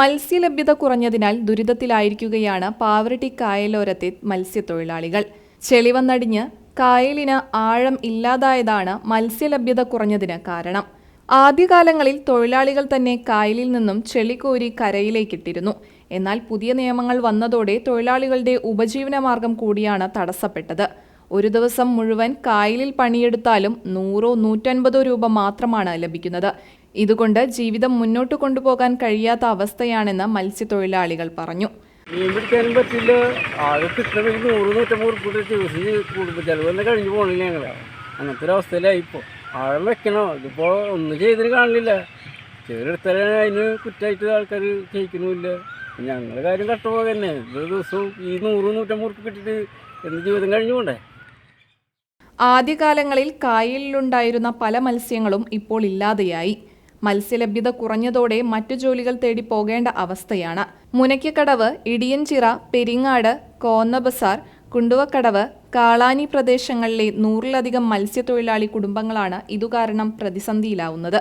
മത്സ്യലഭ്യത കുറഞ്ഞതിനാൽ ദുരിതത്തിലായിരിക്കുകയാണ് പാവറട്ടി കായലോരത്തെ മത്സ്യത്തൊഴിലാളികൾ. ചെളിവന്നടിഞ്ഞ് കായലിന് ആഴം ഇല്ലാതായതാണ് മത്സ്യലഭ്യത കുറഞ്ഞതിന് കാരണം. ആദ്യകാലങ്ങളിൽ തൊഴിലാളികൾ തന്നെ കായലിൽ നിന്നും ചെളിക്കോരി കരയിലേക്കിട്ടിരുന്നു. എന്നാൽ പുതിയ നിയമങ്ങൾ വന്നതോടെ തൊഴിലാളികളുടെ ഉപജീവനമാർഗം കൂടിയാണ് തടസ്സപ്പെട്ടത്. ഒരു ദിവസം മുഴുവൻ കായലിൽ പണിയെടുത്താലും നൂറോ നൂറ്റൻപതോ രൂപ മാത്രമാണ് ലഭിക്കുന്നത്. ഇതുകൊണ്ട് ജീവിതം മുന്നോട്ട് കൊണ്ടുപോകാൻ കഴിയാത്ത അവസ്ഥയാണെന്ന് മത്സ്യത്തൊഴിലാളികൾ പറഞ്ഞു. മീൻ പിടിക്കാൻ പറ്റില്ല. ആകെ കിട്ടണമെങ്കിൽ നൂറ് നൂറ്റമ്പത് ഉറുപ്പിക ദിവസം കൂടുമ്പോൾ ചിലവ് തന്നെ പോകണില്ല ഞങ്ങൾ അങ്ങനത്തെ ഒരു അവസ്ഥയിലായി ഇപ്പോൾ ആഴം വെക്കണോ? ഇതിപ്പോൾ ഒന്നും ചെയ്തിന് കാണില്ല. ചെറുതെടുത്താലേ അതിന് കുറ്റമായിട്ട് ആൾക്കാർ ചെയ്യിക്കണമില്ല ഞങ്ങളുടെ കാര്യം കട്ടുപോകന്നെ ഒരു ദിവസവും ഈ നൂറ് നൂറ്റമ്പത് ഉറുപ്പിക കിട്ടിയിട്ട് എന്ത് ജീവിതം കഴിഞ്ഞു പോണ്ടേ? ആദ്യകാലങ്ങളിൽ കായലിലുണ്ടായിരുന്ന പല മത്സ്യങ്ങളും ഇപ്പോൾ ഇല്ലാതെയായി. മത്സ്യലഭ്യത കുറഞ്ഞതോടെ മറ്റു ജോലികൾ തേടി പോകേണ്ട അവസ്ഥയാണ്. മുനയ്ക്കക്കടവ് ഇടിയൻചിറ പെരിങ്ങാട് കോന്നബസാർ കുണ്ടുവക്കടവ് കാളാനി പ്രദേശങ്ങളിലെ നൂറിലധികം മത്സ്യത്തൊഴിലാളി കുടുംബങ്ങളാണ് ഇതുകാരണം പ്രതിസന്ധിയിലാവുന്നത്.